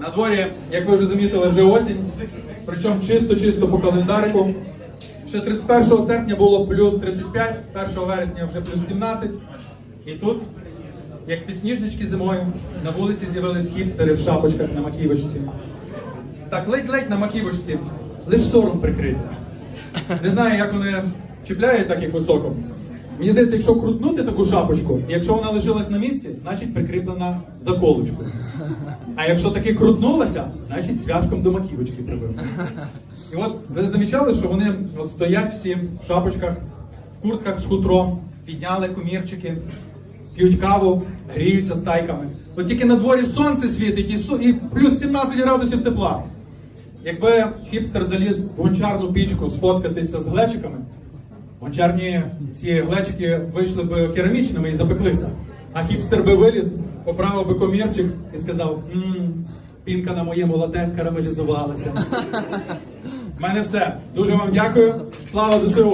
На дворі, як ви вже замітили, вже осінь. Причому чисто-чисто по календарику. Ще 31 серпня було плюс 35, 1 вересня вже плюс 17. І тут, як підсніжнички зимою, на вулиці з'явились хіпстери в шапочках на маківочці. Так, ледь-ледь на маківочці, лиш сором прикрити. Не знаю, як вони чіпляють так їх високо. Мені здається, якщо крутнути таку шапочку, якщо вона лишилась на місці, значить прикріплена заколочкою. А якщо таки крутнулася, значить цвяшком до маківочки прибив. І от ви замічали, що вони от стоять всі в шапочках, в куртках з хутром, підняли комірчики, п'ють каву, гріються стайками. От тільки на дворі сонце світить і плюс 17 градусів тепла. Якби хіпстер заліз в гончарну пічку сфоткатися з глечиками, гончарні ці глечики вийшли б керамічними і запеклися. А хіпстер би виліз, поправив би комірчик і сказав: мм, пінка на моєму лате карамелізувалася. У мене все. Дуже вам дякую. Слава ЗСУ!